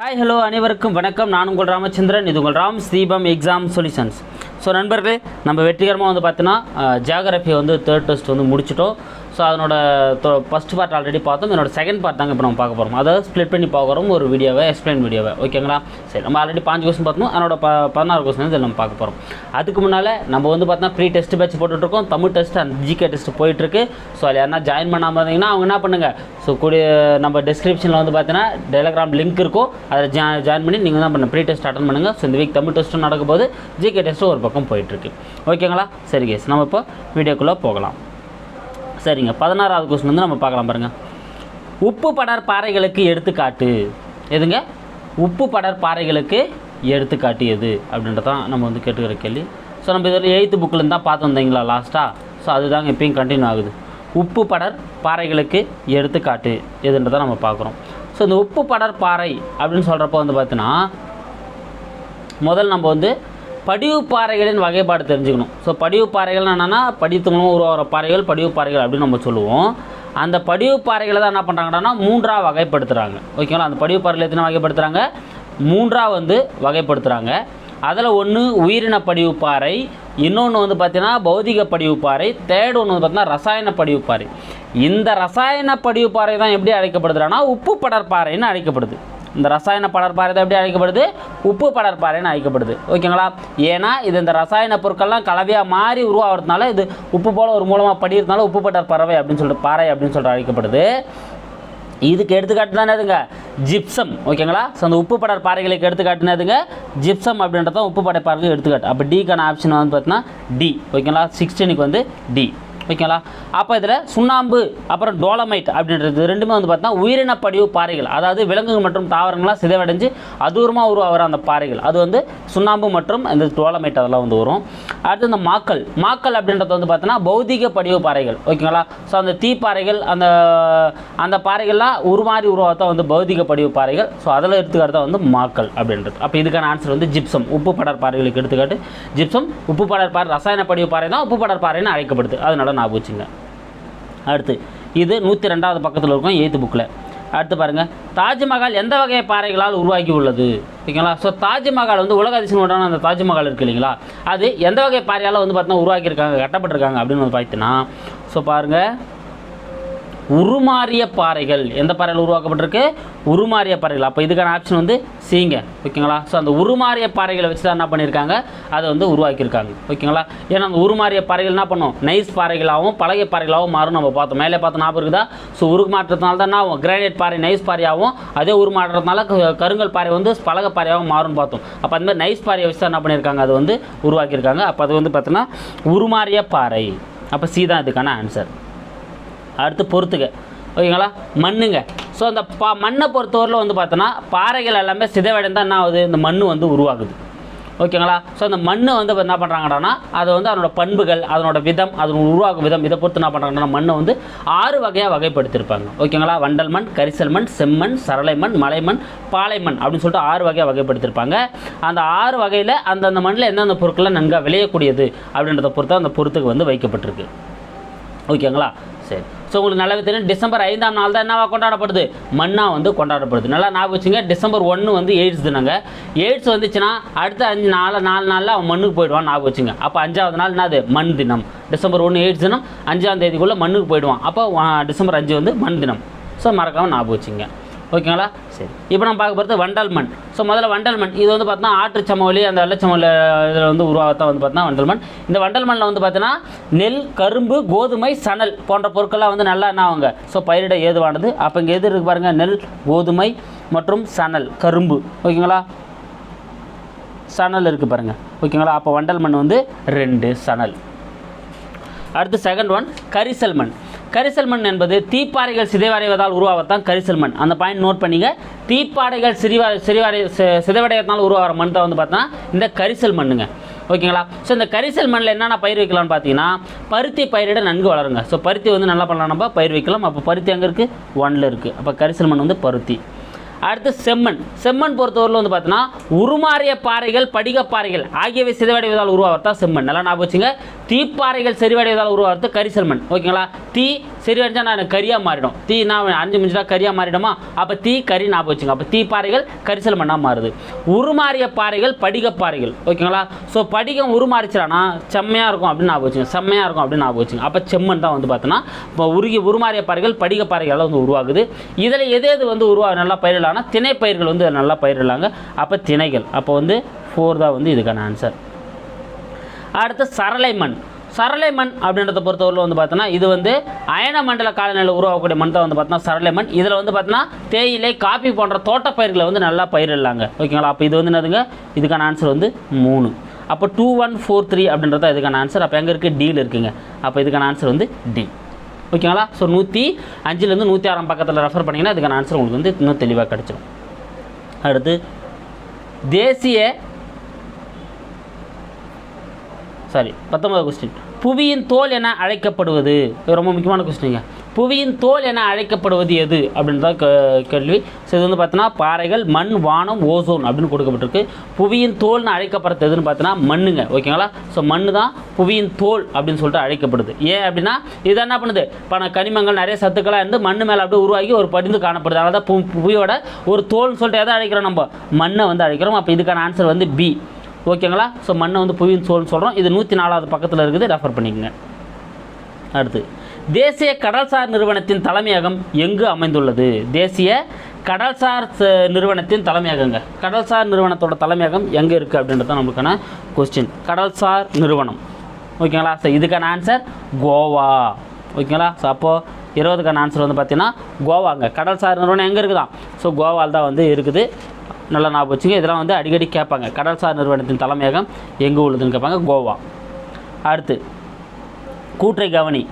Hi hello அனைவருக்கும் வணக்கம். நான் உங்கள் ராமச்சந்திரன். இது உங்கள் ராம் தீபம் எக்ஸாம் சொல்யூஷன்ஸ் ஸோ நண்பர்களே நம்ம வெற்றிகரமாக வந்து பார்த்தீங்கன்னா ஜியாகிரஃபி வந்து தேர்ட் டெஸ்ட் வந்து முடிச்சிட்டோம். ஸோ அதனோட ஃபஸ்ட் பார்ட் ஆல்ரெடி பார்த்தோம். என்னோட செகண்ட் பார்ட் தாங்க இப்போ நம்ம பார்க்க போகிறோம் அதாவது ஸ்ப்ளிட் பண்ணி பார்க்குறோம் ஒரு வீடியோவை எக்ஸ்பிளைன் வீடியோவை ஓகேங்களா சரி நம்ம ஆல்ரெடி பாஞ்சு கொஸ்டின் பார்த்தோம். அதனோட ப பதினாறு கொஸ்டின் இதில் நம்ம பார்க்க போகிறோம் அதுக்கு முன்னால் நம்ம வந்து பார்த்தோன்னா ப்ரீ டெஸ்ட் பேட்ச் போட்டுட்ருக்கோம். Tamil test and GK test போயிட்டுருக்கு ஸோ அதில் யாருன்னா ஜாயின் பண்ணாமல் இருந்தீங்கன்னா அவங்க என்ன பண்ணுங்கள் ஸோ கூடிய நம்ம டிஸ்கிரிப்ஷனில் வந்து பார்த்தீங்கன்னா டெலிகிராம் லிங்க் இருக்கும். அதை ஜா ஜாயின் பண்ணி நீங்கள் தான் பண்ண ப்ரீ டெஸ்ட் அட்டன் பண்ணுங்கள் ஸோ இந்த வீக் தமிழ் டெஸ்ட்டும் நடக்கும் போது ஜிகே டெஸ்ட்டும் ஒரு பக்கம் போயிட்டுருக்கு ஓகேங்களா சரி கேஸ் நம்ம இப்போ வீடியோக்குள்ளே போகலாம். சரிங்க. பதினாறாவது கொஸ்டின் வந்து நம்ம பார்க்கலாம் பாருங்கள் உப்பு படர் பாறைகளுக்கு எடுத்துக்காட்டு. எதுங்க? உப்பு படர் பாறைகளுக்கு எடுத்துக்காட்டு எது? அப்படின்றதான் நம்ம வந்து கேட்டுக்கிற கேள்வி. ஸோ நம்ம இதில் எயித்து புக்கில் தான் பார்த்து வந்தீங்களா லாஸ்ட்டாக ஸோ அதுதாங்க இப்பயும் கண்டினியூ ஆகுது. உப்பு படர் பாறைகளுக்கு எடுத்துக்காட்டு எதுன்றதை நம்ம பார்க்குறோம். ஸோ இந்த உப்பு படர் பாறை அப்படின்னு சொல்கிறப்போ வந்து பார்த்தீங்கன்னா முதல் நம்ம வந்து படிவு பாறைகளின் வகைப்பாடு தெரிஞ்சுக்கணும். ஸோ படிவு பாறைகள் என்னென்னா படித்து மூலம் உருவாகிற பாறைகள் படிவு பாறைகள் அப்படின்னு நம்ம சொல்லுவோம். அந்த படிவு பாறைகளை தான் என்ன பண்ணுறாங்கன்னா மூன்றாக வகைப்படுத்துகிறாங்க ஓகேங்களா அந்த படிவு பாறைகள் எத்தனை வகைப்படுத்துகிறாங்க மூன்றாக வந்து வகைப்படுத்துகிறாங்க அதில் ஒன்று உயிரின படிவு பாறை இன்னொன்று வந்து பார்த்தீங்கன்னா பௌதிக படிவு பாறை தேர்ட் ஒன்று வந்து பார்த்தீங்கன்னா ரசாயன படிவு பாறை. இந்த ரசாயன படிவு பாறை தான் எப்படி அழைக்கப்படுதுன்னா உப்பு படற்பாறைன்னு அழைக்கப்படுது. இந்த ரசாயன படற்பாறை தான் எப்படி அழைக்கப்படுது? உப்பு படற்பாறைன்னு அழைக்கப்படுது. ஓகேங்களா? ஏன்னா இது இந்த ரசாயன பொருட்கள்லாம் கலவையாக மாறி உருவாகிறதுனால இது உப்பு போல் ஒரு மூலமாக படிக்கிறதுனால உப்பு படற்பறவை அப்படின்னு சொல்லிட்டு பாறை அப்படின்னு சொல்லிட்டு அழைக்கப்படுது. இதுக்கு எடுத்துக்காட்டு தானே இதுங்க ஜிப்சம். ஓகேங்களா? ஸோ அந்த உப்பு படர் பாறைகளுக்கு எடுத்துக்காட்டுனதுங்க ஜிப்சம் அப்படின்றது தான் உப்பு படை பாறைகளுக்கு எடுத்துக்காட்டு. அப்போ டிக்கான ஆப்ஷன் வந்து பார்த்தீங்கன்னா டி ஓகேங்களா? சிக்ஸ்டீனுக்கு வந்து டி ஓகேங்களா? அப்போ இதில் சுண்ணாம்பு அப்புறம் டோலமைட் அப்படின்றது ரெண்டுமே வந்து பார்த்தீங்கன்னா உயிரின படிவு பாறைகள். அதாவது விலங்குகள் மற்றும் தாவரங்கள்லாம் சிதைவடைஞ்சு அதூரமாக உருவாகிற அந்த பாறைகள். அது வந்து சுண்ணாம்பு மற்றும் இந்த டோலமைட் அதெல்லாம் வந்து வரும். அடுத்து இந்த மாக்கல் மாக்கல் அப்படின்றது வந்து பார்த்தீங்கன்னா பௌதிக படிவு பாறைகள். ஓகேங்களா? ஸோ அந்த தீப்பாறைகள் அந்த அந்த பாறைகள்லாம் உருமாறி உருவாகத்தான் வந்து பௌதிக படிவு பாறைகள். ஸோ அதில் எடுத்துக்காட்டு தான் வந்து மாக்கல் அப்படின்றது. அப்போ இதுக்கான ஆன்சர் வந்து ஜிப்சம் உப்பு படர் பாறைகளுக்கு எடுத்துக்காட்டு. ஜிப்சம் உப்பு படர் பாறை ரசாயன படிவு பாறை தான் உப்பு படர் பாறைன்னு அழைக்கப்படுது. அதனால ஞாபகம் வச்சுங்க அடுத்து இது நூற்றி ரெண்டாவது பக்கத்தில் இருக்கும் எய்த்து புக்கில் அடுத்து பாருங்கள் தாஜ்மஹால் எந்த வகை பாறைகளால் உருவாக்கி உள்ளது? ஓகேங்களா? ஸோ தாஜ்மஹால் வந்து உலக அதிசயம் அந்த தாஜ்மஹால் இருக்குது இல்லைங்களா? அது எந்த வகை பாறையால் வந்து பார்த்தீங்கன்னா உருவாக்கியிருக்காங்க கட்டப்பட்டிருக்காங்க அப்படின்னு வந்து பார்த்தீங்கன்னா ஸோ பாருங்கள் உருமாறிய பாறைகள். எந்த பாறையில் உருவாக்கப்பட்டிருக்கு? உருமாறிய பாறைகள். அப்போ இதுக்கான ஆப்ஷன் வந்து சீங்க ஓகேங்களா ஸோ அந்த உருமாறிய பாறைகளை வச்சு தான் என்ன பண்ணியிருக்காங்க? அதை வந்து உருவாக்கியிருக்காங்க. ஓகேங்களா ஏன்னா அந்த உருமாறிய பாறைகள் என்ன பண்ணும்? நைஸ் பாறைகளாகவும் பழகிய பாறைகளாகவும் மாறும் நம்ம பார்த்தோம். மேலே பார்த்து ஞாபகம் இருக்குதா? ஸோ உருமாற்றத்தினால தான் என்ன ஆகும்? கிரானைட் பாறை நைஸ் பாறையாகவும் அதே உருமாற்றத்தினால க- கருங்கல் பாறை வந்து பழக பாறையாகவும் மாறும்னு பார்த்தோம். அப்போ அந்த மாதிரி நைஸ் பாறையை வச்சு தான் என்ன பண்ணியிருக்காங்க? அது வந்து உருவாக்கியிருக்காங்க. அப்போ அது வந்து பார்த்தோன்னா உருமாறிய பாறை. அப்போ சி தான் இதுக்கான ஆன்சர் அடுத்து பொறுத்துக்க ஓகேங்களா? மண்ணுங்க. ஸோ அந்த பா மண்ணை பொறுத்தவரையில் வந்து பார்த்தோன்னா பாறைகள் எல்லாமே சிதைவடைந்தால் என்ன ஆகுது? இந்த மண் வந்து உருவாகுது. ஓகேங்களா? ஸோ அந்த மண் வந்து என்ன பண்ணுறாங்கன்னா அதை வந்து அதனோட பண்புகள் அதனோட விதம் அதனோட உருவாக்கும் விதம் இதை பொறுத்து என்ன பண்ணுறாங்கன்னா மண்ணை வந்து ஆறு வகையாக வகைப்படுத்தியிருப்பாங்க. ஓகேங்களா? வண்டல் மண் கரிசல் மண் செம்மண் சரளை மண் மலைமண் பாலைமண் அப்படின்னு சொல்லிட்டு ஆறு வகையாக வகைப்படுத்தியிருப்பாங்க. அந்த ஆறு வகையில் அந்தந்த மண்ணில் எந்தெந்த பொருட்கள்லாம் நன்காக விளையக்கூடியது அப்படின்றத பொறுத்து அந்த பொறுத்துக்கு வந்து வைக்கப்பட்டிருக்கு. ஓகேங்களா? சரி. ஸோ உங்களுக்கு நல்லாவே தெரியும். டிசம்பர் ஐந்தாம் நாள் தான் என்னவா கொண்டாடப்படுது? மண்ணா வந்து கொண்டாடப்படுது. நல்லா ஞாபகம் வச்சுங்க. டிசம்பர் ஒன்று வந்து எய்ட்ஸ் தினங்க. எய்ட்ஸ் வந்துச்சுன்னா அடுத்த அஞ்சு நாள் நாலு நாளில் அவன் மண்ணுக்கு போயிடுவான் ஞாபகம் வச்சுங்க. அப்போ அஞ்சாவது நாள் என்னது? மண் தினம். டிசம்பர் ஒன்று எய்ட்ஸ் தினம் அஞ்சாம் தேதிக்குள்ளே மண்ணுக்கு போயிடுவான். அப்போ டிசம்பர் அஞ்சு வந்து மண் தினம். ஸோ மறக்காமல் ஞாபகம் வச்சுங்க. ஓகேங்களா? சரி. இப்போ நம்ம பார்க்க போகிறது வண்டல் மண் ஸோ முதல்ல வண்டல் மண் இது வந்து பார்த்தீங்கன்னா ஆற்று சமவெளி அந்த வெள்ளச்சமவெளி இதில் வந்து உருவாகத்தான் வந்து பார்த்தீங்கன்னா வண்டல் மண் இந்த வண்டல் மண்ணில் வந்து பார்த்தீங்கன்னா நெல் கரும்பு கோதுமை சணல் போன்ற பொருட்கள்லாம் வந்து நல்லா என்ன ஆகுங்க? ஸோ பயிரிட ஏதுவானது. அப்போ இங்கே எது இருக்கு பாருங்கள் நெல் கோதுமை மற்றும் சணல் கரும்பு. ஓகேங்களா? சணல் இருக்குது பாருங்கள் ஓகேங்களா? அப்போ வண்டல் மண் வந்து ரெண்டு சணல். அடுத்து செகண்ட் ஒன் கரிசல் மண். கரிசல் மண் என்பது தீப்பாறைகள் சிதைவடைவதால் உருவாவத்தான் கரிசல் மண் அந்த பாயிண்ட் நோட் பண்ணிங்க. தீப்பாறைகள் சிறிவா சிறிவடை சி- உருவாகிற மண் தான் வந்து பார்த்தோன்னா இந்த கரிசல் மண்ணுங்க ஓகேங்களா? ஸோ இந்த கரிசல் மண்ணில் என்னென்ன பயிர் வைக்கலாம்னு பார்த்தீங்கன்னா பருத்தி பயிரிட நன்கு வளருங்க. ஸோ பருத்தி வந்து நல்லா பண்ணலாம். நம்ம பயிர் வைக்கலாம். அப்போ பருத்தி அங்கே இருக்குது ஒன்றில் இருக்குது அப்போ கரிசல் மண் வந்து பருத்தி. அடுத்து செம்மண். செம்மண் பொறுத்தவரையில் வந்து பார்த்தீங்கன்னா உருமாறிய பாறைகள் படிகப்பாறைகள் ஆகியவை சிதைவடைவதால் உருவாகிறதா செம்மண். நல்லா ஞாபகம் வச்சுங்க. தீப்பாறைகள் செறிவடைவதால் உருவாகிறது கரிசல்மண் ஓகேங்களா? தீ செறிவடைஞ்சால் நான் கரியாக மாறிடும். தீ நான் அஞ்சு மிஞ்சிட்டா கரியாக மாறிடுமா? அப்போ தீ கரி ஞாபகம் வச்சுங்க. அப்போ தீப்பாறைகள் கரிசல் மண்ணாக மாறுது. உருமாறிய பாறைகள் படிகப்பாறைகள். ஓகேங்களா? ஸோ படிகம் உருமாறிச்சிடானா? செம்மையாக இருக்கும் அப்படின்னு ஞாபகம் வச்சுங்க. செம்மையாக இருக்கும் அப்படின்னு ஞாபகம் வச்சுங்க. அப்போ செம்மண் தான் வந்து பார்த்தோன்னா இப்போ உருகி உருமாறிய பாறைகள் படிக வந்து உருவாகுது. இதில் எது எது வந்து உருவா நல்லா பயிரிடலாம். பயிரிடலாம்னா திணை பயிர்கள் வந்து நல்லா பயிரிடலாங்க. அப்போ திணைகள். அப்போ வந்து ஃபோர் தான் வந்து இதுக்கான ஆன்சர் அடுத்து சரளை மண். சரளை மண் அப்படின்றத பொறுத்தவரையில் வந்து பார்த்தோன்னா இது வந்து அயன மண்டல காலநிலையில் உருவாகக்கூடிய மண் தான் வந்து பார்த்தோன்னா சரளை மண். இதில் வந்து பார்த்தோன்னா தேயிலை காப்பி போன்ற தோட்டப்பயிர்களை வந்து நல்லா பயிரிடலாங்க. ஓகேங்களா? அப்போ இது வந்து என்னதுங்க? இதுக்கான ஆன்சர் வந்து மூணு. அப்போ டூ ஒன் ஃபோர் த்ரீ அப்படின்றது தான் இதுக்கான ஆன்சர் அப்போ எங்கே இருக்குது டீல் இருக்குங்க. அப்போ இதுக்கான ஆன்சர் வந்து டி ஓகேங்களா? ஸோ நூற்றி அஞ்சுலேருந்து நூற்றி ஆறாம் பக்கத்தில் ரெஃபர் பண்ணிங்கன்னா இதுக்கான ஆன்சர் உங்களுக்கு வந்து இன்னும் தெளிவாக கிடச்சிடும் அடுத்து தேசிய சாரி பத்தொன்பது கொஸ்டின் புவியின் தோல் என அழைக்கப்படுவது. ரொம்ப முக்கியமான கொஸ்டினுங்க புவியின் தோல் என அழைக்கப்படுவது எது? அப்படின்றத கேள்வி. ஸோ இது வந்து பார்த்தீங்கன்னா பாறைகள் மண் வானம் ஓசோன் அப்படின்னு கொடுக்கப்பட்டிருக்கு. புவியின் தோல்னு அழைக்கப்படுறது எதுன்னு பார்த்தீங்கன்னா மண்ணுங்க. ஓகேங்களா? ஸோ மண் தான் புவியின் தோல் அப்படின்னு சொல்லிட்டு அழைக்கப்படுது. ஏன் அப்படின்னா இது என்ன பண்ணுது? பண கனிமங்கள் நிறைய சத்துக்களாக இருந்து மண் மேலே அப்படியே உருவாகி ஒரு படிந்து காணப்படுது. அதனால தான் பு- புவியோட ஒரு தோல்னு சொல்லிட்டு எதை அழைக்கிறோம் நம்ம? மண்ணை வந்து அழைக்கிறோம். அப்போ இதுக்கான ஆன்சர் வந்து பி ஓகேங்களா? ஸோ மண்ணை வந்து புவியின் சோல்னு சொல்கிறோம் இது நூற்றி நாலாவது பக்கத்தில் இருக்குது. ரெஃபர் பண்ணிக்கோங்க. அடுத்து. தேசிய கடல்சார் நிறுவனத்தின் தலைமையகம் எங்கு அமைந்துள்ளது? தேசிய கடல்சார் நிறுவனத்தின் தலைமையகங்க. கடல்சார் நிறுவனத்தோட தலைமையகம் எங்கே இருக்குது அப்படின்றது தான் நம்மளுக்கான கொஸ்டின் கடல்சார் நிறுவனம். ஓகேங்களா? ஸோ இதுக்கான ஆன்சர் கோவா. ஓகேங்களா? ஸோ அப்போது இருபதுக்கான ஆன்சர் வந்து பார்த்தீங்கன்னா கோவாங்க. கடல்சார் நிறுவனம் எங்கே இருக்குதான்? ஸோ கோவால் தான் வந்து இருக்குது. நல்லா ஞாபகம் வச்சுங்க இதெல்லாம் வந்து அடிக்கடி கேட்பாங்க. கடல்சார் நிறுவனத்தின் தலைமையகம் எங்கே உள்ளதுன்னு கேட்பாங்க கோவா. அடுத்து கூற்றை கவனி.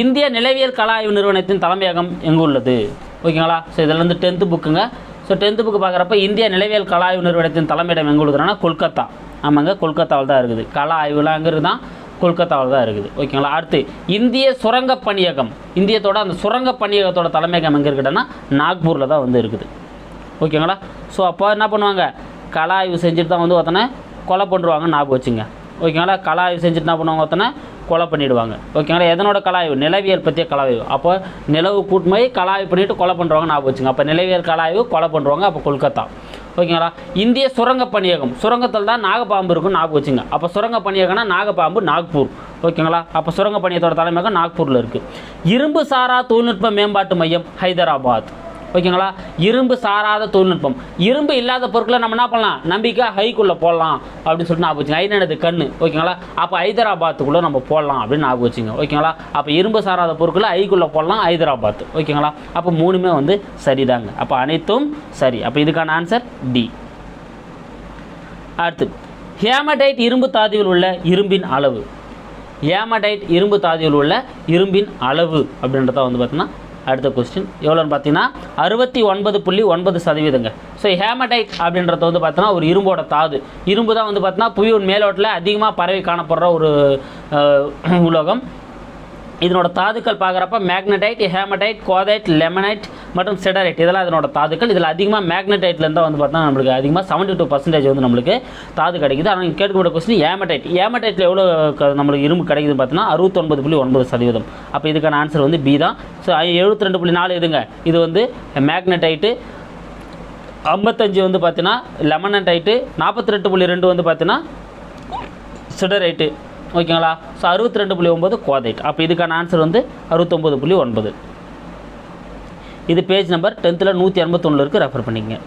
இந்திய நிலவியல் கலா ஆய்வு நிறுவனத்தின் தலைமையகம் எங்கு உள்ளது ஓகேங்களா ஸோ இதிலேருந்து டென்த்து புக்குங்க ஸோ டென்த்து புக்கு பார்க்குறப்ப இந்திய நிலவியல் கலா ஆய்வு நிறுவனத்தின் தலைமையிடம் எங்கே உள்ளதுன்னா கொல்கத்தா. ஆமாங்க கொல்கத்தாவில் தான் இருக்குது. கலா ஆய்வுலாம் எங்கே தான் கொல்கத்தாவில் தான் இருக்குது. ஓகேங்களா? அடுத்து இந்திய சுரங்க பணியகம். இந்தியத்தோட அந்த சுரங்க பணியகத்தோட தலைமையகம் எங்கே இருக்குதுன்னா நாக்பூரில் தான் வந்து இருக்குது. ஓகேங்களா? ஸோ அப்போ என்ன பண்ணுவாங்க? கலா ஆய்வு செஞ்சுட்டு தான் வந்து ஒருத்தனை கொலை பண்ணுவாங்க ஞாபகம் வச்சுங்க. ஓகேங்களா? கலா ஆய்வு செஞ்சுட்டு என்ன பண்ணுவாங்க ஒருத்தனை கொலை பண்ணிடுவாங்க. ஓகேங்களா? எதனோட கலாய்வு? நிலவியல் பற்றிய கலாய்வு. அப்போ நிலவு கூட்டுமை கலாய்வு பண்ணிட்டு கொலை பண்ணுறவங்க நான் வச்சுங்க. அப்போ நிலவியல் கலாய்வு கொலை பண்ணுறவங்க அப்போ கொல்கத்தா. ஓகேங்களா? இந்திய சுரங்க பணியகம். சுரங்கத்தில் தான் நாகப்பாம்பு இருக்கும் ஞாபகம் வச்சுங்க. அப்போ சுரங்க பணியகம்னா நாகப்பாம்பு நாக்பூர். ஓகேங்களா? அப்போ சுரங்க பணியத்தோட தலைமையகம் நாக்பூரில் இருக்குது இரும்பு சாரா தொழில்நுட்ப மேம்பாட்டு மையம் ஹைதராபாத். ஓகேங்களா? இரும்பு சாராத தொழில்நுட்பம். இரும்பு இல்லாத பொருட்களை நம்ம என்ன பண்ணலாம்? நம்பிக்கை ஹைக்குள்ளே போடலாம் அப்படின்னு சொல்லிட்டு நான் வச்சுங்க. ஐநனது கண்ணு. ஓகேங்களா? அப்போ ஹைதராபாத்துக்குள்ளே நம்ம போடலாம் அப்படின்னு ஞாபகம் வச்சுங்க. ஓகேங்களா? அப்போ இரும்பு சாராத பொருட்களை ஐக்குள்ளே போடலாம் ஹைதராபாத் ஓகேங்களா? அப்போ மூணுமே வந்து சரிதாங்க. அப்போ அனைத்தும் சரி. அப்போ இதுக்கான ஆன்சர் டி அடுத்து ஹேமடைட் இரும்பு தாதுவில் உள்ள இரும்பின் அளவு. ஹேமடைட் இரும்பு தாதுவில் உள்ள இரும்பின் அளவு அப்படின்றத வந்து பார்த்தீங்கன்னா அடுத்த கொஸ்டின் எவ்வளோன்னு பார்த்தீங்கன்னா அறுபத்தி ஒன்பது புள்ளி ஒன்பது சதவீதங்க. ஸோ ஹேமடைட் அப்படின்றது வந்து பார்த்தீங்கன்னா ஒரு இரும்போட தாது. இரும்பு தான் வந்து பார்த்தீங்கன்னா புவியின் மேலோட்டில் அதிகமாக பரவி காணப்படுற ஒரு உலோகம். இதனோட தாதுக்கள் பார்க்குறப்ப மேக்னடைட் ஹேமடைட் கோதைட் லெமனைட் மற்றும் செடரைட் இதெல்லாம் இதனோட தாதுக்கள். இதில் அதிகமாக மேக்னடைட்லேருந்து தான் வந்து பார்த்தா நம்மளுக்கு அதிகமாக செவன்ட்டி டூ பர்சன்டேஜ் வந்து நம்மளுக்கு தாது கிடைக்குது. ஆனால் நீங்கள் கேட்கக்கூடிய கொஸ்டின் ஏமடைட் ஏமடைட்டில் எவ்வளோ நம்மளுக்கு இரும்பு கிடைக்குதுன்னு பார்த்தீங்கன்னா அறுபத்தொன்பது புள்ளி ஒன்பது சதவீதம். அப்போ இதுக்கான ஆன்சர் வந்து பி தான். ஸோ எழுபத்தி ரெண்டு புள்ளி நாலு இதுங்க. இது வந்து மேக்னடைட்டு. ஐம்பத்தஞ்சு வந்து பார்த்தீங்கன்னா லெமனடைட்டு. நாற்பத்தி ரெண்டு புள்ளி ரெண்டு வந்து பார்த்தீங்கன்னா சிடரைட்டு. ஓகேங்களா? ஸோ அறுபத்தி ரெண்டு புள்ளி ஒம்பது கோதைட் அப்போ இதுக்கான ஆன்சர் வந்து அறுபத்தொம்பது புள்ளி ஒன்பது. இது பேஜ் நம்பர் டென்த்தில் நூற்றி எண்பத்தொன்னில் இருக்குது ரெஃபர் பண்ணிக்கங்க.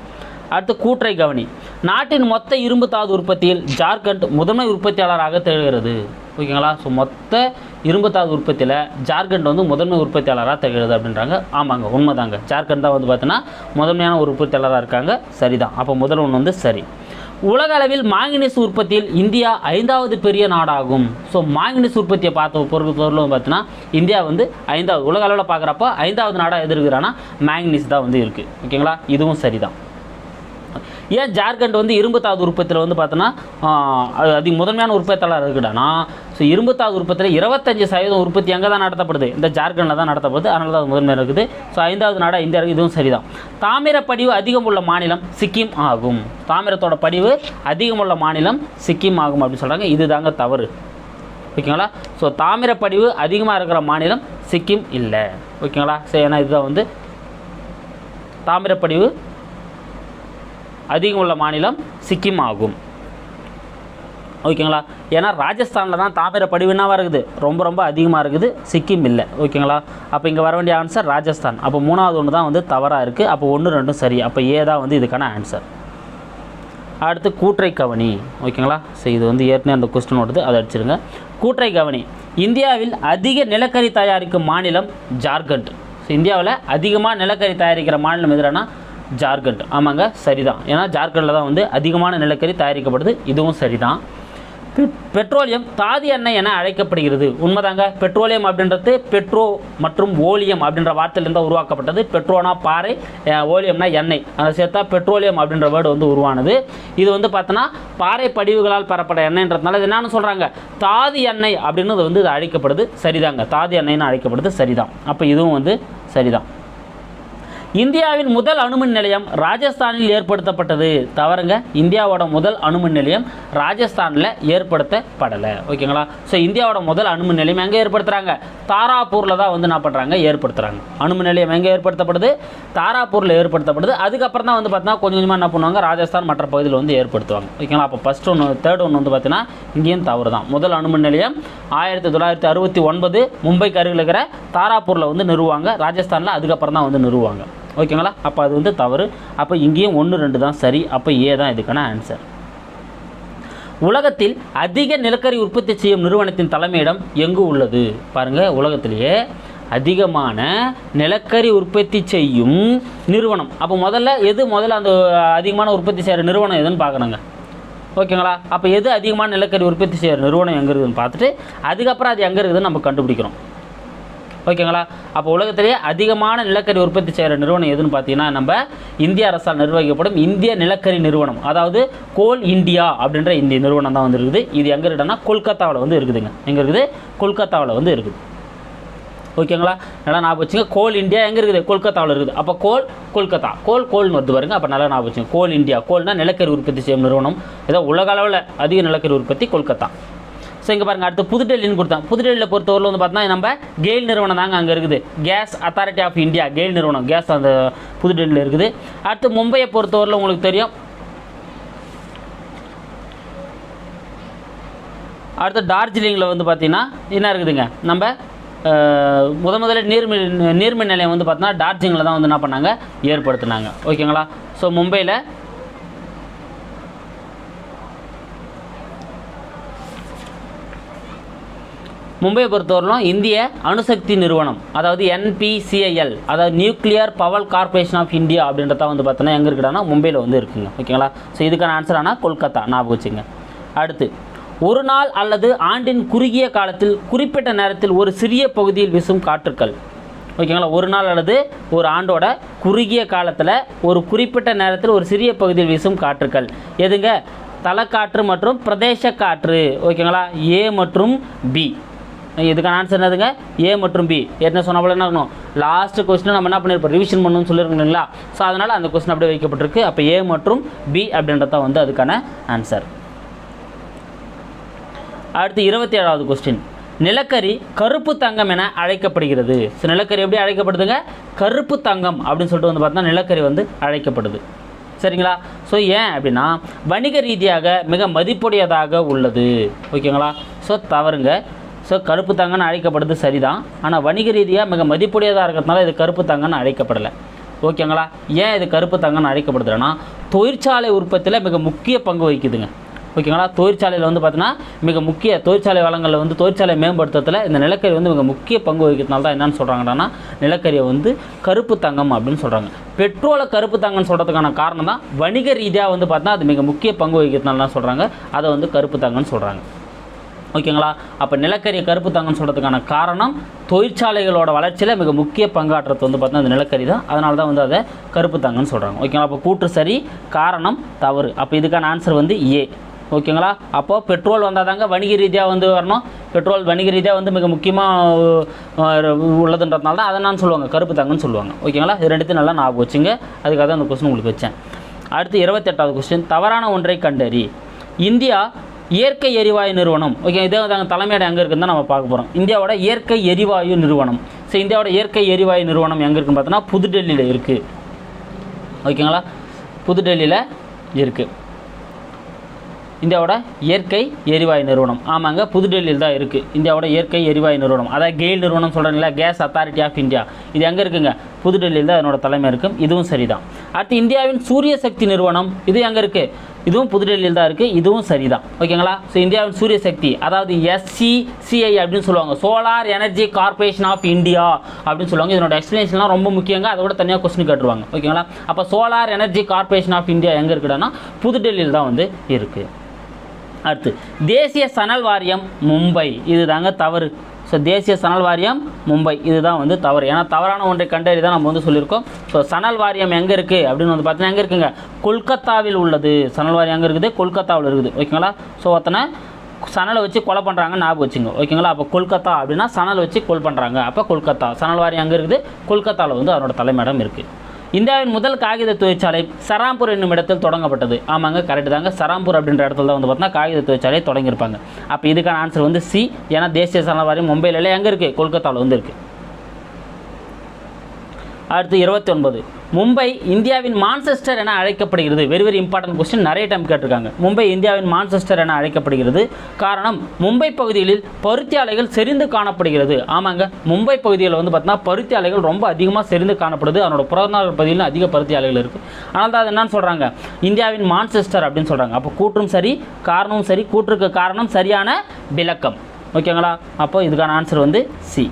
அடுத்து கூற்றை கவனி. நாட்டின் மொத்த இரும்பு தாது உற்பத்தியில் ஜார்க்கண்ட் முதன்மை உற்பத்தியாளராக திகழ்கிறது. ஓகேங்களா? ஸோ மொத்த இரும்பு தாது உற்பத்தியில் ஜார்க்கண்ட் வந்து முதன்மை உற்பத்தியாளராக திகழ்கிறது அப்படின்றாங்க. ஆமாங்க உண்மைதாங்க. ஜார்க்கண்ட் தான் வந்து பார்த்தீங்கன்னா முதன்மையான ஒரு உற்பத்தியாளராக இருக்காங்க. சரிதான். அப்போ முதல் ஒன்று வந்து சரி. உலக அளவில் மாங்கனீஸ் உற்பத்தியில் இந்தியா ஐந்தாவது பெரிய நாடாகும். ஸோ மாங்கனீஸ் உற்பத்தியை பார்த்த பொருள் பொருளும் பார்த்தீங்கன்னா இந்தியா வந்து ஐந்தாவது உலக அளவில் பார்க்குறப்ப ஐந்தாவது நாடாக எது இருக்குறான்னா தான் வந்து இருக்குது ஓகேங்களா? இதுவும் சரிதான். ஏன் ஜார்க்கண்ட் வந்து இரும்பு தாது உற்பத்தியில் வந்து பார்த்தோன்னா அது அதிக முதன்மையான உற்பத்தியாளர் இருக்குடானா? ஸோ இரும்பு தாது உற்பத்தியில் இருபத்தஞ்சு சதவீதம் உற்பத்தி எங்கே தான் நடத்தப்படுது? இந்த ஜார்க்கண்டில் தான் நடத்தப்படுது. அதனால தான் அது முதன்மையாக இருக்குது. ஸோ ஐந்தாவது நாடாக இந்தியா இருக்குது இதுவும் சரிதான். தாமிர படிவு அதிகம் உள்ள மாநிலம் சிக்கிம் ஆகும். தாமிரத்தோட படிவு அதிகம் உள்ள மாநிலம் சிக்கிம் ஆகும் அப்படின்னு சொல்கிறாங்க இது தாங்க தவறு. ஓகேங்களா? ஸோ தாமிரப்படிவு அதிகமாக இருக்கிற மாநிலம் சிக்கிம் இல்லை. ஓகேங்களா? சரி ஏன்னா இதுதான் வந்து தாமிரப்படிவு அதிகம் உள்ள மாநிலம் சிக்கிம் ஆகும். ஓகேங்களா? ஏன்னா ராஜஸ்தானில் தான் தாமிர என்னவா இருக்குது ரொம்ப ரொம்ப அதிகமாக இருக்குது. சிக்கிம் இல்லை. ஓகேங்களா? அப்போ இங்கே வர வேண்டிய ஆன்சர் ராஜஸ்தான். அப்போ மூணாவது ஒன்று தான் வந்து தவறாக இருக்குது அப்போ ஒன்று ரெண்டும் சரி. அப்போ ஏ தான் வந்து இதுக்கான ஆன்சர் அடுத்து கூற்றை கவனி. ஓகேங்களா? ஸோ இது வந்து ஏற்கனவே அந்த கொஸ்டின் வருது அதை அடிச்சிருங்க. கூற்றை கவனி. இந்தியாவில் அதிக நிலக்கரி தயாரிக்கும் மாநிலம் ஜார்க்கண்ட். ஸோ இந்தியாவில் அதிகமாக நிலக்கரி தயாரிக்கிற மாநிலம் எதுனா ஜார்க்கண்ட். ஆமாங்க சரிதான். ஏன்னா ஜார்க்கண்டில் தான் வந்து அதிகமான நிலக்கரி தயாரிக்கப்படுது. இதுவும் சரிதான். பெட்ரோலியம் தாதி எண்ணெய் என அழைக்கப்படுகிறது. உண்மைதாங்க பெட்ரோலியம் அப்படின்றது பெட்ரோ மற்றும் ஓலியம் அப்படின்ற வார்த்தையிலேருந்து உருவாக்கப்பட்டது. பெட்ரோனா பாறை ஓலியம்னா எண்ணெய். அதை சேர்த்தா பெட்ரோலியம் அப்படின்ற வேர்டு வந்து உருவானது. இது வந்து பார்த்தோன்னா பாறை படிவுகளால் பெறப்பட்ட எண்ணெய்ன்றதுனால இது என்னன்னு சொல்கிறாங்க தாதி எண்ணெய் அப்படின்னு வந்து இது அழைக்கப்படுது. சரிதாங்க தாதி எண்ணெய்னு அழைக்கப்படுது. சரிதான். அப்போ இதுவும் வந்து சரிதான். இந்தியாவின் முதல் அணுமின் நிலையம் ராஜஸ்தானில் ஏற்படுத்தப்பட்டது. தவறுங்க இந்தியாவோட முதல் அணுமின் நிலையம் ராஜஸ்தானில் ஏற்படுத்தப்படலை. ஓகேங்களா? ஸோ இந்தியாவோட முதல் அணுமின் நிலையம் எங்கே ஏற்படுத்துகிறாங்க தாராப்பூரில் தான் வந்து என்ன பண்ணுறாங்க ஏற்படுத்துகிறாங்க அணுமின் நிலையம் எங்கே ஏற்படுத்தப்படுது? தாராப்பூரில் ஏற்படுத்தப்படுது. அதுக்கப்புறம் தான் வந்து பார்த்தீங்கன்னா கொஞ்சம் கொஞ்சமாக என்ன பண்ணுவாங்க? ராஜஸ்தான் மற்ற பகுதியில் வந்து ஏற்படுத்துவாங்க. ஓகேங்களா? அப்போ ஃபஸ்ட் ஒன்று தேர்ட் ஒன்று வந்து பார்த்தீங்கன்னா இங்கேயும் தவறு தான். முதல் அணுமின் நிலையம் ஆயிரத்தி தொள்ளாயிரத்தி அறுபத்தி ஒன்பது மும்பைக்கு அருகில் இருக்கிற தாராப்பூரில் வந்து நிறுவாங்க ராஜஸ்தானில் அதுக்கப்புறம் தான் வந்து நிறுவாங்க ஓகேங்களா? அப்போ அது வந்து தவறு. அப்போ இங்கேயும் ஒன்று ரெண்டு தான் சரி. அப்போ ஏ தான் இதுக்கான ஆன்சர் உலகத்தில் அதிக நிலக்கரி உற்பத்தி செய்யும் நிறுவனத்தின் தலைமையிடம் எங்கு உள்ளது? பாருங்கள் உலகத்திலேயே அதிகமான நிலக்கரி உற்பத்தி செய்யும் நிறுவனம். அப்போ முதல்ல எது முதல்ல அந்த அதிகமான உற்பத்தி செய்கிற நிறுவனம் எதுன்னு பார்க்கணுங்க. ஓகேங்களா? அப்போ எது அதிகமான நிலக்கரி உற்பத்தி செய்கிற நிறுவனம் எங்கே இருக்குதுன்னு பார்த்துட்டு அதுக்கப்புறம் அது எங்கே இருக்குதுன்னு நம்ம கண்டுபிடிக்கிறோம். ஓகேங்களா? அப்போ உலகத்திலேயே அதிகமான நிலக்கரி உற்பத்தி செய்கிற நிறுவனம் எதுன்னு பார்த்தீங்கன்னா நம்ம இந்திய அரசால் நிர்வகிக்கப்படும் இந்திய நிலக்கரி நிறுவனம். அதாவது கோல் இந்தியா அப்படின்ற இந்த நிறுவனம் தான் வந்து இருக்குது. இது எங்கே இருக்குன்னா கொல்கத்தாவில் வந்து இருக்குதுங்க. எங்கே இருக்குது? கொல்கத்தாவில் வந்து இருக்குது. ஓகேங்களா? நல்லா ஞாபகம் வச்சுங்க. கோல் இந்தியா எங்கே இருக்குது? கொல்கத்தாவில் இருக்குது. அப்போ கோல் கொல்கத்தா. கோல் கோல்னு வருது பாருங்க. அப்போ நல்லா ஞாபகம் வச்சுங்க. Coal India. கோல்னா நிலக்கரி உற்பத்தி செய்யும் நிறுவனம். ஏதோ உலக அளவில் அதிக நிலக்கரி உற்பத்தி கொல்கத்தா. ஸோ இங்கே பாருங்கள் அடுத்து புதுடெல்லின்னு கொடுத்தோம் புதுடெல்லியில் பொறுத்தவரையில் வந்து பார்த்தீங்கன்னா நம்ம கெயில் நிறுவனம் தாங்க அங்கே இருக்குது. Gas authority of India GAIL நிறுவனம். கேஸ் அந்த புதுடெல்லியில் இருக்குது. அடுத்து மும்பையை பொறுத்தவரையில் உங்களுக்கு தெரியும். அடுத்து டார்ஜிலிங்கில் வந்து பார்த்தீங்கன்னா என்ன இருக்குதுங்க? நம்ம முத முதல்ல நீர்மின் நீர்மின் நிலையம் வந்து பார்த்தீங்கன்னா டார்ஜிலிங்கில் தான் வந்து என்ன பண்ணாங்க? ஏற்படுத்தினாங்க. ஓகேங்களா? ஸோ மும்பையில் மும்பையை பொறுத்தவரையிலும் இந்திய அணுசக்தி நிறுவனம் அதாவது என்பிசிஐஎல் அதாவது nuclear power corporation of India அப்படின்றத வந்து பார்த்தோன்னா எங்கே இருக்குடானா மும்பையில் வந்து இருக்குங்க. ஓகேங்களா ஸோ இதுக்கான ஆன்சர் ஆனால் கொல்கத்தா ஞாபகம் வச்சுங்க. அடுத்து ஒரு நாள் அல்லது ஆண்டின் குறுகிய காலத்தில் குறிப்பிட்ட நேரத்தில் ஒரு சிறிய பகுதியில் வீசும் காற்றுக்கள். ஓகேங்களா ஒரு நாள் அல்லது ஒரு ஆண்டோட குறுகிய காலத்தில் ஒரு குறிப்பிட்ட நேரத்தில் ஒரு சிறிய பகுதியில் வீசும் காற்றுக்கள். எதுங்க? தலைக்காற்று மற்றும் பிரதேச காற்று. ஓகேங்களா ஏ மற்றும் பி இதுக்கான ஆன்சர் என்னதுங்க? ஏ மற்றும் பி என்ன சொன்ன போல என்ன இருக்கணும்? லாஸ்ட் கொஸ்டின் நம்ம என்ன பண்ணியிருப்போம் ரிவிஷன் பண்ணணும்னு சொல்லியிருக்கோம் இல்லைங்களா? ஸோ அதனால் அந்த கொஸ்டின் அப்படியே வைக்கப்பட்டிருக்கு. அப்போ ஏ மற்றும் பி அப்படின்றது வந்து அதுக்கான ஆன்சர் அடுத்து இருபத்தி ஏழாவது கொஸ்டின் நிலக்கரி கருப்பு தங்கம் என அழைக்கப்படுகிறது. ஸோ நிலக்கரி எப்படி அழைக்கப்படுதுங்க? கருப்பு தங்கம் அப்படின்னு சொல்லிட்டு வந்து பார்த்தா நிலக்கரி வந்து அழைக்கப்படுது. சரிங்களா? ஸோ ஏன் அப்படின்னா வணிக ரீதியாக மிக மதிப்புடையதாக உள்ளது. ஓகேங்களா? ஸோ தவறுங்க. ஸோ கருப்பு தங்கம்னு அழைக்கப்படுது சரிதான். ஆனால் வணிக ரீதியாக மிக மதிப்புடையதாக இருக்கிறதுனால இது கருப்பு தங்கம்னு அழைக்கப்படலை. ஓகேங்களா? ஏன் இது கருப்பு தங்கம்னு அழைக்கப்படுதுன்னா தொழிற்சாலை உற்பத்தியில் மிக முக்கிய பங்கு வகிக்குதுங்க. ஓகேங்களா? தொழிற்சாலையில் வந்து பார்த்தீங்கன்னா மிக முக்கிய தொழிற்சாலை வளங்களில் வந்து தொழிற்சாலை மேம்படுத்துறதுல இந்த நிலக்கரி வந்து மிக முக்கிய பங்கு வகிக்கிறதுனால தான் என்னென்னு சொல்கிறாங்கன்னா நிலக்கரியை வந்து கருப்பு தங்கம் அப்படின்னு சொல்கிறாங்க பெட்ரோலை கருப்பு தங்கம்னு சொல்கிறதுக்கான காரணம் தான் வணிக ரீதியாக வந்து பார்த்தீங்கன்னா அது மிக முக்கிய பங்கு வகிக்கிறதுனால தான் சொல்கிறாங்க அதை வந்து கருப்பு தங்கம்னு சொல்கிறாங்க ஓகேங்களா? அப்போ நிலக்கரியை கருப்பு தங்கம்னு சொல்கிறதுக்கான காரணம் தொழிற்சாலைகளோட வளர்ச்சியில் மிக முக்கிய பங்காற்றுறது வந்து பார்த்தீங்கன்னா அந்த நிலக்கரி தான். அதனால தான் வந்து அதை கருப்பு தங்கம்னு சொல்கிறாங்க ஓகேங்களா? அப்போ கூற்று சரி காரணம் தவறு. அப்போ இதுக்கான ஆன்சர் வந்து ஏ ஓகேங்களா? அப்போது பெட்ரோல் வந்தால் தாங்க வணிக ரீதியாக வந்து வரணும். பெட்ரோல் வணிக ரீதியாக வந்து மிக முக்கியமாக உள்ளதுன்றதுனால தான் அதை நான் சொல்லுவாங்க. கருப்பு தங்கம்னு சொல்லுவாங்க. ஓகேங்களா? இது ரெண்டுத்தையும் நல்லா ஞாபகம் வச்சுங்க. அதுக்காக தான் அந்த கொஸ்டின் உங்களுக்கு வச்சேன். அடுத்து இருபத்தெட்டாவது கொஸ்டின் தவறான ஒன்றை கண்டறி. இந்தியா இயற்கை எரிவாயு நிறுவனம். ஓகே இதே தாங்க தலைமையிடம் எங்கே இருக்குன்னு தான் நம்ம பார்க்க போகிறோம் இந்தியாவோட இயற்கை எரிவாயு நிறுவனம். ஸோ இந்தியாவோட இயற்கை எரிவாயு நிறுவனம் எங்கே இருக்குன்னு பார்த்தோன்னா புதுடெல்லியில் இருக்குது ஓகேங்களா புதுடெல்லியில் இருக்குது இந்தியாவோட இயற்கை எரிவாயு நிறுவனம். ஆமாங்க புதுடெல்லியில் தான் இருக்குது இந்தியாவோட இயற்கை எரிவாயு நிறுவனம். அதாவது கெயில் நிறுவனம் சொல்கிறீங்களா கேஸ் அத்தாரிட்டி ஆஃப் இந்தியா இது எங்கே இருக்குங்க? புதுடெல்லியில் தான் அதனோட தலைமை இருக்கும். இதுவும் சரிதான். அடுத்து இந்தியாவின் சூரிய சக்தி நிறுவனம். இது எங்கே இருக்குது இதுவும் புதுடெல்லியில் தான் இருக்குது இதுவும் சரி தான் ஓகேங்களா? ஸோ இந்தியாவின் சூரிய சக்தி அதாவது எஸ்சிசிஐ அப்படின்னு சொல்லுவாங்க. Solar energy corporation of India அப்படின்னு சொல்லுவாங்க. இதனோட எக்ஸ்பிளேஷன்லாம் ரொம்ப முக்கியங்க. அதை தனியாக கொஸ்டின் கேட்டுருவாங்க. ஓகேங்களா? அப்போ solar energy corporation of India எங்கே இருக்குன்னா புதுடெல்லியில் தான் வந்து இருக்குது அடுத்து தேசிய சணல் வாரியம் மும்பை. இது தாங்க தவறு. ஸோ தேசிய சணல் வாரியம் மும்பை. இதுதான் வந்து தவறு. ஏன்னா தவறான ஒன்றை கண்டறி தான் நம்ம வந்து சொல்லியிருக்கோம். ஸோ சணல் வாரியம் எங்கே இருக்குது அப்படின்னு வந்து பார்த்தீங்கன்னா எங்கே இருக்குங்க? கொல்கத்தாவில் உள்ளது. சணல் வாரியம் எங்கே இருக்குது? கொல்கத்தாவில் இருக்குது. ஓகேங்களா? ஸோ ஒருத்தனை சணலை வச்சு கொலை பண்ணுறாங்க ஞாபகம் வச்சுங்க. ஓகேங்களா? அப்போ கொல்கத்தா அப்படின்னா சணல் வச்சு கொல் பண்ணுறாங்க அப்போ கொல்கத்தா. சணல் வாரியம் அங்கே இருக்குது? கொல்கத்தாவில் வந்து அதனோட தலைமையிடம் இருக்குது இந்தியாவின் முதல் காகித தொழிற்சாலை சராம்பூர் என்னும் இடத்தில் தொடங்கப்பட்டது. ஆமாங்க கரெக்டு தாங்க. சராம்பூர் அப்படின்ற இடத்துல தான் வந்து பார்த்தீங்கன்னா காகித தொழிற்சாலையை தொடங்கியிருப்பாங்க. அப்போ இதுக்கான ஆன்சர் வந்து சி. ஏன்னா தேசிய சரணவாரியம் வாரியம் மும்பையில் எங்கே இருக்குது கொல்கத்தாவில் வந்து இருக்குது அடுத்து இருபத்தி ஒன்பது. மும்பை இந்தியாவின் மான்செஸ்டர் என அழைக்கப்படுகிறது. வெரி வெரி இம்பார்ட்டன்ட் கொஸ்டின் நிறைய டைம் கேட்டிருக்காங்க. மும்பை இந்தியாவின் மான்செஸ்டர் என அழைக்கப்படுகிறது. காரணம் மும்பை பகுதிகளில் பருத்தி ஆலைகள் செறிந்து காணப்படுகிறது. ஆமாங்க. மும்பை பகுதியில் வந்து பார்த்தீங்கன்னா பருத்தி ஆலைகள் ரொம்ப அதிகமாக செறிந்து காணப்படுது. அதனோட புறநாள் பகுதியில் அதிக பருத்தி ஆலைகள் இருக்குது ஆனால் தான் அது என்னன்னு சொல்கிறாங்க இந்தியாவின் மான்செஸ்டர் அப்படின்னு சொல்கிறாங்க அப்போ கூற்றும் சரி காரணமும் சரி கூற்றுக்கு காரணம் சரியான விளக்கம். ஓகேங்களா? அப்போ இதுக்கான ஆன்சர் வந்து சி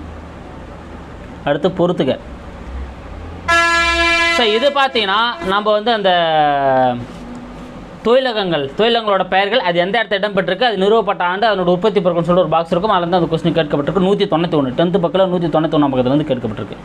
அடுத்து பொறுத்துக்க ஸோ இது பார்த்தீங்கன்னா நம்ம வந்து அந்த தொழிலகங்கள் தொழிலகங்களோட பெயர்கள் அது எந்த இடத்துல இடம்பெற்றிருக்கு அது நிறுவப்பட்ட ஆண்டு அதனோட உற்பத்தி பொருட்கள் சொல்லி ஒரு பாக்ஸ் இருக்கும். அதில் வந்து அந்த கொஸ்டின் கேட்கப்பட்டிருக்கு. நூற்றி தொண்ணூற்றி ஒன்று டென்த்து பக்கத்தில் நூற்றி தொண்ணூற்றி ஒன்று பக்கத்தில் வந்து கேட்கப்பட்டிருக்கு.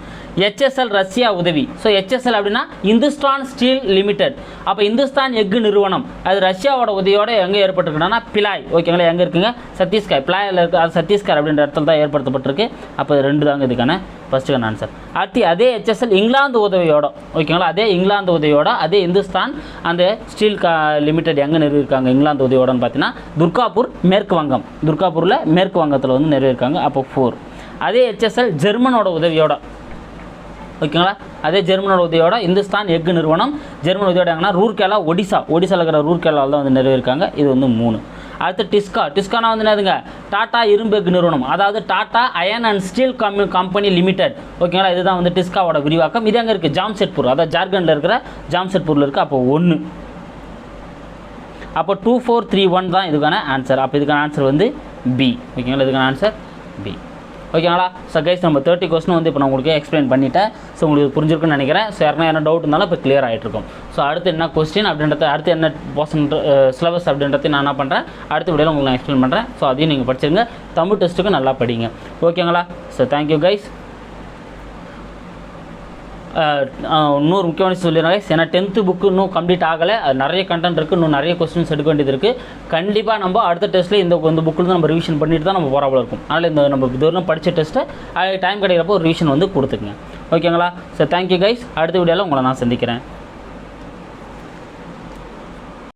ஹெச்எஸ்எல் ரஷ்யா உதவி. ஸோ ஹெச்எஸ்எல் அப்படின்னா இந்துஸ்தான் ஸ்டீல் லிமிடெட் அப்போ இந்துஸ்தான் எஃகு நிறுவனம். அது ரஷ்யாவோட உதவியோட எங்கே ஏற்பட்டிருக்குன்னா பிலாய் ஓகேங்களா எங்கே இருக்குங்க? சத்தீஸ்கர். பிலாயில் இருக்குது அது சத்தீஸ்கர் அப்படின்ற இடத்துல தான் ஏற்படுத்தப்பட்டிருக்கு. அப்போ ரெண்டு தாங்க இதுக்கான ஃபஸ்ட்டுக்கான ஆன்சர் அடுத்து அதே ஹெச்எஸ்எல் இங்கிலாந்து உதவியோட ஓகேங்களா அதே இங்கிலாந்து உதவியோட அதே இந்துஸ்தான் அந்த ஸ்டீல் கா லிமிடெட் எங்கே நிறுவிருக்காங்க? இங்கிலாந்து உதவியோடன்னு பார்த்தீங்கன்னா துர்காப்பூர் மேற்கு வங்கம். துர்காப்பூரில் மேற்கு வங்கத்தில் வந்து நிறுவிருக்காங்க அப்போ ஃபோர் அதே ஹெச்எஸ்எல் ஜெர்மனோட உதவியோட ஓகேங்களா அதே ஜெர்மனோட உதவியோட இந்துஸ்தான் எஃகு நிறுவனம். ஜெர்மன் உதவியோட எங்கன்னா ரூர்கேலா ஒடிசா. ஒடிசாவில் இருக்கிற ரூர்கேலாவில் தான் வந்து நிறுவிருக்காங்க. இது வந்து மூணு. அடுத்து டிஸ்கா. டிஸ்கானா வந்து என்னதுங்க? டாடா இரும்பு நிறுவனம். அதாவது டாடா அயன் அண்ட் ஸ்டீல் கம்பி கம்பெனி லிமிடெட். ஓகேங்களா? இதுதான் வந்து டிஸ்காவோட விரிவாக்கம். இது எங்கே இருக்குது ஜாம்செட்பூர் அதாவது ஜார்க்கண்டில் இருக்கிற ஜாம்செட்பூரில் இருக்குது அப்போ ஒன்று அப்போ டூ ஃபோர் த்ரீ ஒன் தான் இதுக்கான ஆன்சர் அப்போ இதுக்கான ஆன்சர் வந்து பி ஓகேங்களா? இதுக்கான ஆன்சர் பி ஓகேங்களா ஸோ கைஸ் நம்ம தேர்ட்டி கொஸ்டின் வந்து இப்போ நான் உங்களுக்கு எக்ஸ்பிளைன் பண்ணிட்டேன். ஸோ உங்களுக்கு புரிஞ்சிருக்குன்னு நினைக்கிறேன். ஸோ யாருனா என்ன டவுட் இருந்தாலும் இப்போ கிளியர் ஆகிட்டு இருக்கும் ஸோ அடுத்து என்ன கொஸ்டின் அப்படின்றத அடுத்து என்ன போர்ஷன் சிலபஸ் அப்படின்றத நான் என்ன பண்ணுறேன் அடுத்த வீடியோவில் உங்களுக்கு நான் எக்ஸ்பிளைன் பண்ணுறேன் ஸோ அதையும் நீங்கள் படிச்சிருங்க. தமிழ் டெஸ்ட்டுக்கு நல்லா படிங்க. ஓகேங்களா ஸோ தேங்க்யூ கைஸ் இன்னொரு முக்கியமான விஷயம் ஏன்னா டென்த்து புக்கு இன்னும் கம்ப்ளீட் ஆகலை. அது நிறைய கண்டென்ட் இருக்குது இன்னும் நிறைய கொஸ்டின்ஸ் எடுக்க வேண்டியது இருக்குது கண்டிப்பாக நம்ம அடுத்த டெஸ்ட்டில் இந்த இந்த புக்கில் நம்ம ரிவிஷன் பண்ணிட்டு தான் நம்ம போகிறாப்புல இருக்கும். அதனால் இந்த நம்ம இது படித்த டெஸ்ட்டை டைம் கிடைக்கிறப்போ ஒரு ரிவிஷன் வந்து கொடுத்துக்குங்க. ஓகேங்களா சார் தேங்க்யூ கைஸ் அடுத்த வீடியோவில் உங்களை நான் சந்திக்கிறேன்.